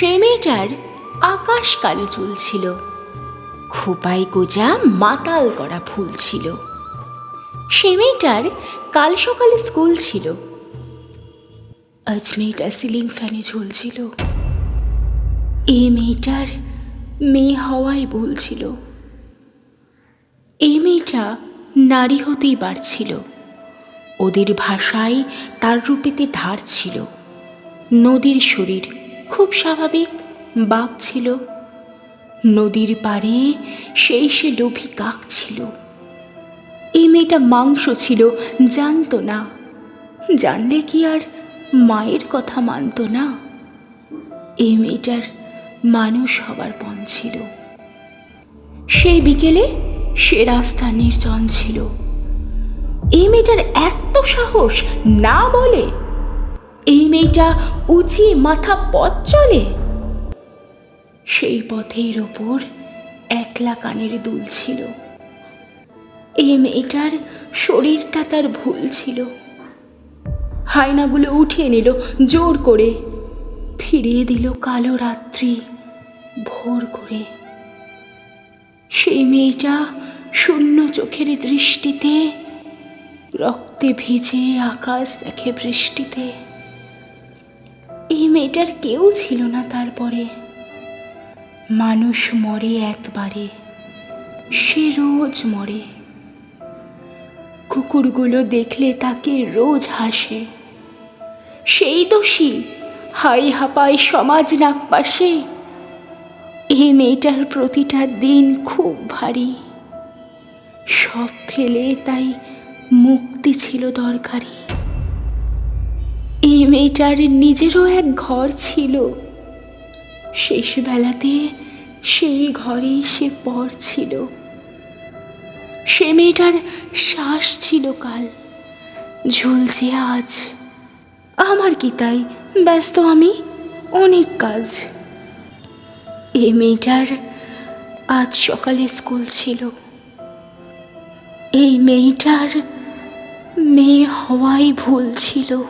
সে মেয়েটার আকাশ কালো চুল ছিল। খোপায় গোজা মাতাল করা ফুল ছিল। সে মেয়েটার কাল সকালে স্কুল ছিল। আজ মেয়েটা সিলিং ফ্যানে ঝুলছিল। এই মেয়েটার মেয়ে হওয়াই ভুল ছিল। এই মেয়েটা নারী হতেই পারছিল। ওদের ভাষায় তার রূপেতে ধার ছিল। নদীর শরীর খুব স্বাভাবিক। বাঘ ছিল। নদীর পাড়ে সেই সে লোভী কাক ছিল। এই মেয়েটা মাংস ছিল, জানতো না। জানলে কি আর মায়ের কথা মানতো না? এই মেয়েটার মানুষ হবার পণ ছিল। সেই বিকেলে সে রাস্তা নির্জন ছিল। এই মেয়েটার এত সাহস না বলে এই মেয়েটা উঁচিয়ে মাথা পথ চলে। সেই পথের ওপর একলা কানের দুল ছিল। এই মেয়েটার শরীরটা তার ভুল ছিল। হায়নাগুলো উঠিয়ে নিল, জোর করে। ফিরিয়ে দিল কালো রাত্রি ভোর করে। সেই মেয়েটা শূন্য চোখের দৃষ্টিতে, রক্তে ভিজে আকাশ দেখে বৃষ্টিতে। মেয়েটার কেউ ছিল না তারপরে। মানুষ মরে একবারে, সে রোজ মরে। কুকুরগুলো দেখলে তাকে রোজ হাসে। সেই দোষী হাই হাপাই সমাজ নাক পাশে এই মেয়েটার প্রতিটা দিন খুব ভারী। সব ফেলে তাই মুক্তি ছিল দরকারি। মেয়েটার নিজেরও এক ঘর ছিল। শেষ বেলাতে সেই ঘরেই সে পর ছিল। সে মেয়েটার শ্বাস ছিল কাল। ঝুলছে আজ। আমার কি তাই? ব্যস্ত আমি? অনেক কাজ। এ মেয়েটার আজ সকালে স্কুল ছিল। এই মেয়েটার মেয়ে হওয়াই ভুল ছিল।